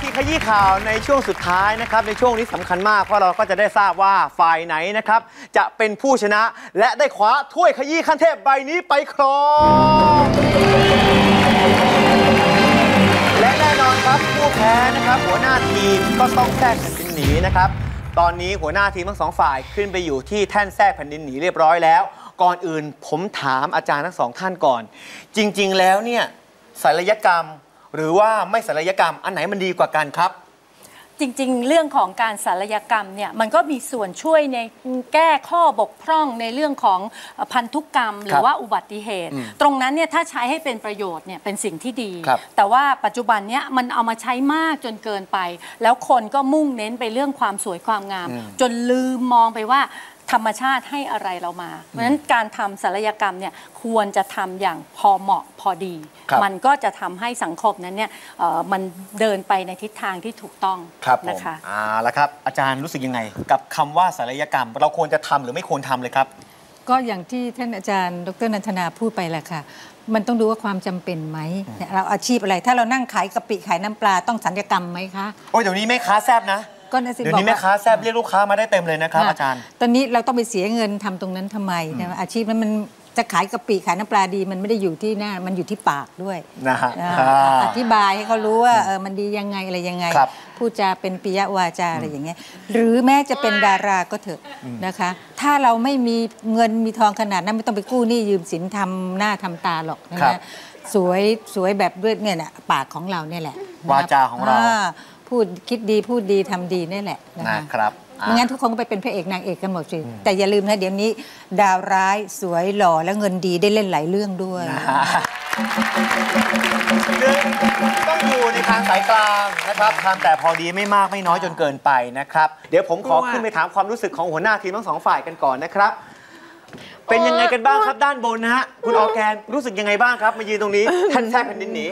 ขยี้ข่าวในช่วงสุดท้ายนะครับ ในช่วงนี้สำคัญมาก เพราะเราก็จะได้ทราบว่าฝ่ายไหนนะครับ จะเป็นผู้ชนะและได้คว้าถ้วยขยี้ขั้นเทพใบนี้ไปครองและแน่นอนครับผู้แพ้นะครับหัวหน้าทีมก็ต้องแทรกแผ่นดินหนีนะครับ ตอนนี้หัวหน้าทีมทั้งสองฝ่ายขึ้นไปอยู่ที่แท่นแทรกแผ่นดินหนีเรียบร้อยแล้ว ก่อนอื่นผมถามอาจารย์ทั้งสองท่านก่อน จริง ๆ แล้วเนี่ยศัลยกรรม หรือว่าไม่ศัลยกรรมอันไหนมันดีกว่ากันครับ จริงๆ เรื่องของการศัลยกรรมเนี่ยมันก็มีส่วนช่วยในแก้ข้อบกพร่องในเรื่องของเอ่อพันธุกรรม หรือว่าอุบัติเหตุ ตรงนั้นเนี่ยถ้าใช้ให้เป็นประโยชน์เนี่ยเป็นสิ่งที่ดี ครับ แต่ว่าปัจจุบันเนี้ยมันเอามาใช้มากจนเกินไป แล้วคนก็มุ่งเน้นไปเรื่องความสวยความงาม จนลืมมองไปว่า ธรรมชาติให้อะไรเรามา เพราะฉะนั้นการทำศัลยกรรมเนี่ยควรจะทำอย่างพอเหมาะพอดีครับมันก็จะทำให้สังคมนั้นเนี่ยเอ่อมันเดินไปในทิศทางที่ถูกต้องครับผมนะคะอ่าแล้วครับอาจารย์รู้สึกยังไง กับคำว่าศัลยกรรม เราควรจะทำหรือไม่ควรทำเลยครับ ก็อย่างที่ท่านอาจารย์ ดรนันทนาพูดไปแหละค่ะมันต้องดูว่าความจำเป็นไหมเนี่ยเราอาชีพอะไร ถ้าเรานั่งขายกะปิขายน้ำปลาต้องสัญญกรรมไหมคะ โอ้ยเดี๋ยวนี้แม่ค้าแซบนะ ก็น่าสิเดี๋ยวนี้บอกแม่ว่าค้าแซบเรียกลูกค้ามาได้เต็มเลยนะครับค่ะอาจารย์ ตอนนี้เราต้องไปเสียเงินทำตรงนั้นทำไมนะอาชีพนั้นมันจะขายกะปิขายน้ำปลาดีมันไม่ได้อยู่ที่หน้ามันอยู่ที่ปากด้วยนะฮะอ่าอ่าอธิบายให้เขารู้ว่าเออมันดียังไงอะไรยังไงครับพูดจาเป็นปิยวาจาอะไรอย่างเงี้ยหรือแม้จะเป็นดาราก็เถอะนะคะ ถ้าเราไม่มีเงินมีทองขนาดนั้นไม่ต้องไปกู้หนี้ยืมสินทำหน้าทำตาหรอกนะครัคะบสวยสวยแบบด้วยเนี่ยแหละปากของเราเนี่ยแหละนะวาจาของเรา พูดคิดดีพูดดีทำดีนี่แหละนะคะนะครับอ่าไม่งั้นทุกคนก็ไปเป็นพระเอกนางเอกกันหมดสิแต่อย่าลืมนะเดี๋ยวนี้ ดาวร้ายสวยหล่อและเงินดีได้เล่นหลายเรื่องด้วยคือต้องอยู่ในทางสายกลางนะครับทำแต่พอดีไม่มากไม่น้อยจนเกินไปนะครับ เดี๋ยวผมขอขึ้นไปถามความรู้สึกของหัวหน้าทีมทั้งสองฝ่ายกันก่อนนะครับ เป็นยังไงกันบ้างครับด้านบนนะฮะคุณออร์แกนรู้สึกยังไงบ้างครับ มายืนตรงนี้ท่านแทบแผ่นดินหนี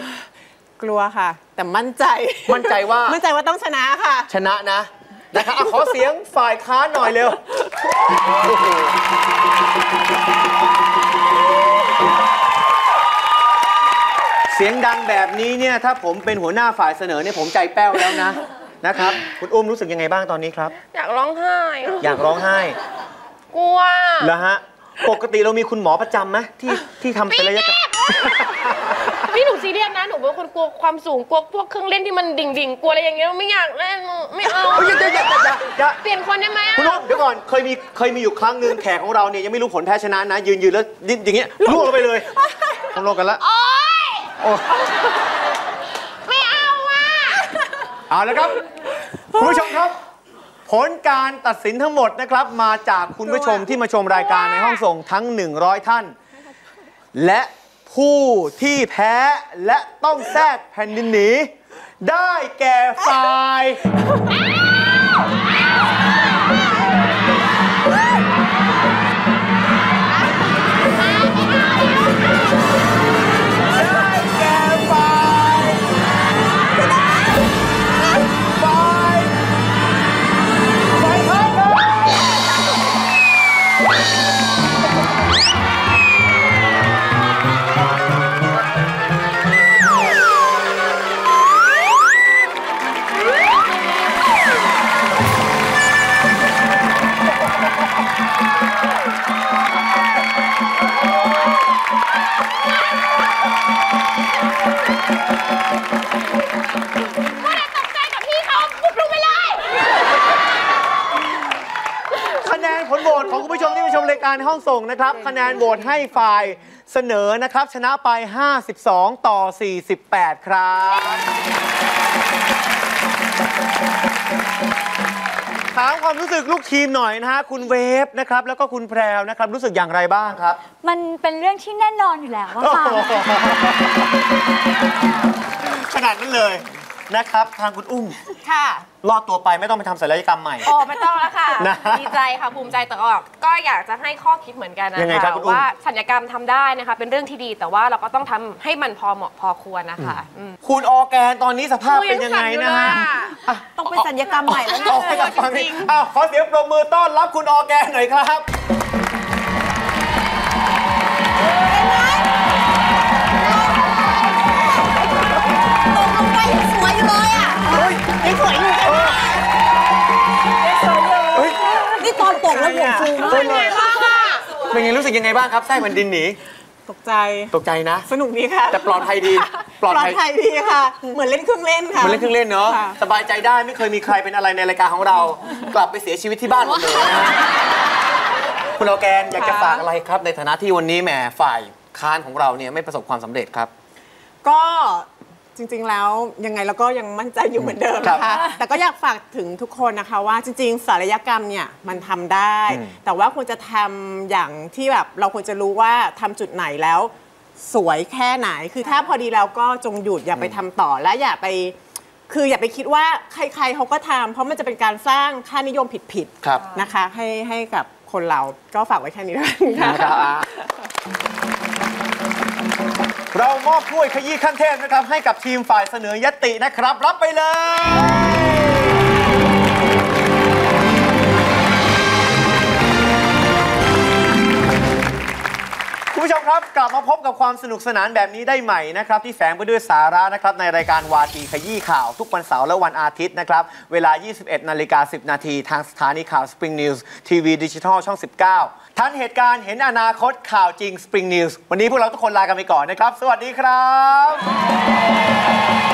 กลัวค่ะ แต่มั่นใจ มั่นใจว่า มั่นใจว่าต้องชนะค่ะ ชนะนะนะครับอะขอเสียงฝ่ายค้านหน่อยเร็วโอ้โหเสียงดังแบบนี้เนี่ยถ้าผมเป็นหัวหน้าฝ่ายเสนอเนี่ยผมใจแป้วแล้วนะ นะครับ คุณอุ้มรู้สึกยังไงบ้างตอนนี้ครับ อยากร้องไห้ อยากร้องไห้ กลัว แล้วฮะ ปกติเรามีคุณหมอประจำไหมที่ที่ทำศัลยกรรม พี่หนูซีเรียสนะ หนูเป็นคนกลัวความสูง กลัวพวกเครื่องเล่นที่มันดิ่งดิ่งๆกลัวอะไรอย่างเงี้ย ไม่อยากเล่น ไม่เอา เฮ้ยอย่าอย่าอย่าอย่าอย่าเปลี่ยนคนได้ไหมอะคุณอุ้มเดี๋ยวก่อนเคยมีเคยมีอยู่ครั้งหนึ่งแขกของเราเนี่ยยังไม่รู้ผลแพ้ชนะนะ ยืนยืนแล้วดิ้นอย่างเงี้ยล่วงลงไปเลยต้องลงกันละโอ๊ยโอ้ไม่เอาอะ เอาละครับคุณผู้ชมครับ ผลการตัดสินทั้งหมดนะครับ มาจากคุณผู้ชมที่มาชมรายการในห้องส่งทั้ง 100 ท่าน และผู้ที่แพ้และต้องแทรกแผ่นดินหนี ได้แก่ฝ่าย ผลโหวตของคุณผู้ชมที่มาชมรายการในห้องส่งนะครับ คะแนนโหวตให้ฝ่ายเสนอนะครับ ชนะไป 52 ต่อ 48 ครับ ถามความรู้สึกลูกทีมหน่อยนะฮะ คุณเวฟนะครับ แล้วก็คุณแพรวนะครับ รู้สึกอย่างไรบ้างครับ มันเป็นเรื่องที่แน่นอนอยู่แล้วว่าค่ะ ขนาดนั้นเลย นะครับ ทางคุณอุ้มค่ะ รอดตัวไปไม่ต้องไปทำศัลยกรรมใหม่ โอ้ไม่ต้องแล้วค่ะ นะดีใจค่ะภูมิใจแต่ก็ก็อยากจะให้ข้อคิดเหมือนกันนะยังไงครัคะบคุณอุ้ม ว่าสัญญกรรมทำได้นะคะ เป็นเรื่องที่ดีแต่ว่าเราก็ต้องทำให้มันพอเหมาะพอควรนะคะอืม คุณออร์แกนตอนนี้สภาพเป็นยังไงนะฮะอะต้องเป็นสัญญกรรมใหม่แล้วเอาให้กับฟังดิอ้าวขอเสียงปรบมือต้อนรับคุณออร์แกนหน่อยครับ เป็นไงบ้างเป็นไงรู้สึกยังไงบ้างครับแทรกแผ่นดินหนีตกใจ ตกใจนะ สนุกดีค่ะ แต่ปลอดภัยดี ปลอดภัยภัยดีค่ะ เหมือนเล่นเครื่องเล่นค่ะมันเล่นเครื่องเล่นเนาะค่ะสบายใจได้ไม่เคยมีใครเป็นอะไรในรายการของเรา กลับไปเสียชีวิตที่บ้านหมดเลยนะฮะคุณออร์แกนอยากจะฝากอะไรครับ ในฐานะที่วันนี้แหมฝ่ายค้านของเราเนี่ยไม่ประสบความสำเร็จครับ ก็ จริงๆ แล้วยังไงเราก็ยังมั่นใจอยู่เหมือนเดิมนะครัคะบแต่ก็อยากฝากถึงทุกคนนะคะว่าจริงๆ ศัลยกรรมเนี่ยมันทำได้อืมแต่ว่าควรจะทำอย่างที่แบบเราควรจะรู้ว่าทำจุดไหนแล้วสวยแค่ไหน คือถ้าพอดีแล้วก็จงหยุดอย่าไปทำต่อและอย่าไปคืออย่าไปคิดว่าใครๆเขาก็ทำเพราะมันจะเป็นการสร้างค่านิยมผิดครับๆนะคะ ให้ให้กับคนเราก็ฝากไว้แค่นี้ด้วยค่ะนะครับ เรามอบถ้วยขยี้ขั้นเทพนะครับ ให้กับทีมฝ่ายเสนอยตินะครับ รับไปเลย คุณผู้ชมครับ กลับมาพบกับความสนุกสนานแบบนี้ได้ใหม่นะครับ ที่แฝงไปด้วยสาระนะครับ ในรายการวาทีขยี้ข่าว ทุกวันเสาร์และวันอาทิตย์นะครับ เวลา 21 นาฬิกา 10 นาที ทางสถานีข่าว Spring News ทีวีดิจิทัลช่อง 19ทันเหตุการณ์เห็นอนาคตข่าวจริง Spring News วันนี้พวกเราทุกคนลากันไปก่อนนะครับ สวัสดีครับ